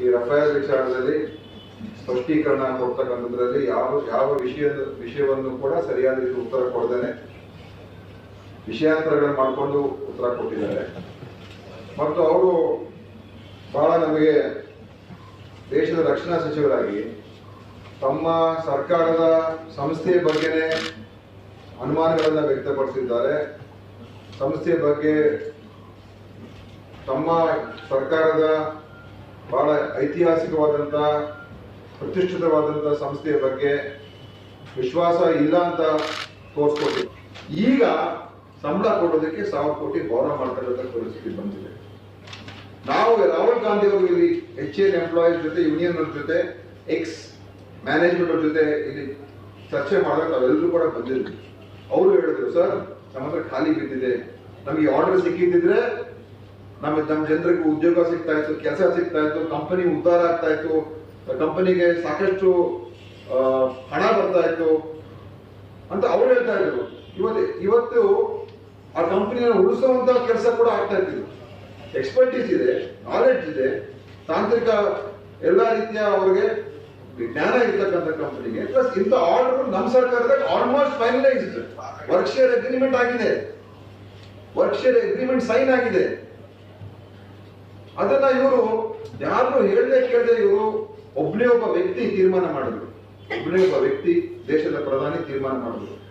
ಈ ರಫೇಲ್ ವಿಚಾರದಲ್ಲಿ ಸ್ಪಷ್ಟೀಕರಣ ಕೊಡ್ತಕ್ಕಂಥದ್ರಲ್ಲಿ ಯಾವ ಯಾವ ವಿಷಯದ ವಿಷಯವನ್ನು ಕೂಡ ಸರಿಯಾದ ರೀತಿ ಉತ್ತರ ಕೊಡದೇನೆ. ವಿಷಯಾಂತರಗಳನ್ನು ಮಾಡಿಕೊಂಡು ಉತ್ತರ ಕೊಟ್ಟಿದ್ದಾರೆ. ಮತ್ತು ಅವರು ಬಹಳ ನಮಗೆ ದೇಶದ ರಕ್ಷಣಾ ಸಚಿವರಾಗಿ ತಮ್ಮ ಸರ್ಕಾರದ ಸಂಸ್ಥೆಯ ಬಗ್ಗೆನೇ ಅನುಮಾನಗಳನ್ನು ವ್ಯಕ್ತಪಡಿಸಿದ್ದಾರೆ. ಸಂಸ್ಥೆಯ ಬಗ್ಗೆ ತಮ್ಮ ಸರ್ಕಾರದ ಬಹಳ ಐತಿಹಾಸಿಕವಾದಂಥ ಪ್ರತಿಷ್ಠಿತವಾದಂಥ ಸಂಸ್ಥೆಯ ಬಗ್ಗೆ ವಿಶ್ವಾಸ ಇಲ್ಲ ಅಂತ ತೋರಿಸ್ಕೊಟ್ಟು ಈಗ ಸಂಬಳ ಕೊಡೋದಕ್ಕೆ ಸಾವಿರ ಕೋಟಿ ಗೌರವ ಮಾಡ್ತಕ್ಕಂಥ ಪರಿಸ್ಥಿತಿ ಬಂದಿದೆ. ನಾವು ರಾಹುಲ್ ಗಾಂಧಿ ಅವರು ಇಲ್ಲಿ ಎಚ್ ಎಲ್ ಎಂಪ್ಲಾಯೀಸ್ ಜೊತೆ ಯೂನಿಯನ್ ಅವ್ರ ಜೊತೆ ಎಕ್ಸ್ ಮ್ಯಾನೇಜ್ಮೆಂಟ್ ಅವ್ರ ಜೊತೆ ಇಲ್ಲಿ ಚರ್ಚೆ ಮಾಡಿದಾಗ ನಾವೆಲ್ಲರೂ ಕೂಡ ಬಂದಿದ್ವಿ. ಅವರು ಹೇಳಿದ್ರು, ಸರ್ ನಮ್ಮ ಹತ್ರ ಖಾಲಿ ಬಿದ್ದಿದೆ. ನಮಗೆ ಆರ್ಡರ್ ಸಿಕ್ಕಿದ್ದಿದ್ರೆ ನಮ್ಮ ನಮ್ಮ ಜನರಿಗೆ ಉದ್ಯೋಗ ಸಿಗ್ತಾ ಇತ್ತು, ಕೆಲಸ ಸಿಗ್ತಾ ಇತ್ತು ಕಂಪನಿ ಉದ್ಧಾರ ಆಗ್ತಾ ಇತ್ತು ಕಂಪನಿಗೆ ಸಾಕಷ್ಟು ಹಣ ಬರ್ತಾ ಇತ್ತು ಅಂತ ಅವ್ರು ಹೇಳ್ತಾ ಇದ್ರು. ಇವತ್ತು ಇವತ್ತು ಆ ಕಂಪನಿನ ಉಳಿಸುವಂತ ಕೆಲಸ ಕೂಡ ಆಗ್ತಾ ಇತ್ತು. ಎಕ್ಸ್ಪರ್ಟೀಸ್ ಇದೆ ನಾಲೆಡ್ಜ್ ಇದೆ, ತಾಂತ್ರಿಕ ಎಲ್ಲ ರೀತಿಯ ಅವ್ರಿಗೆ ಜ್ಞಾನ ಇರ್ತಕ್ಕಂಥ ಕಂಪನಿಗೆ ಪ್ಲಸ್ ಇಂಥ ಆರ್ಡರ್ ನಮ್ಮ ಸರ್ಕಾರದಾಗ almost finalised work share agreement ಆಗಿದೆ. ವರ್ಕ್ ಶೇರ್ ಅಗ್ರಿಮೆಂಟ್ ಸೈನ್ ಆಗಿದೆ. ಅದನ್ನ ಇವರು ಯಾರು ಹೇಳದೆ ಕೇಳದೆ ಇವರು ಒಬ್ಬನೇ ಒಬ್ಬ ವ್ಯಕ್ತಿ ತೀರ್ಮಾನ ಮಾಡಿದ್ರು. ಒಬ್ಬನೇ ಒಬ್ಬ ವ್ಯಕ್ತಿ ದೇಶದ ಪ್ರಧಾನಿ ತೀರ್ಮಾನ ಮಾಡಿದ್ರು.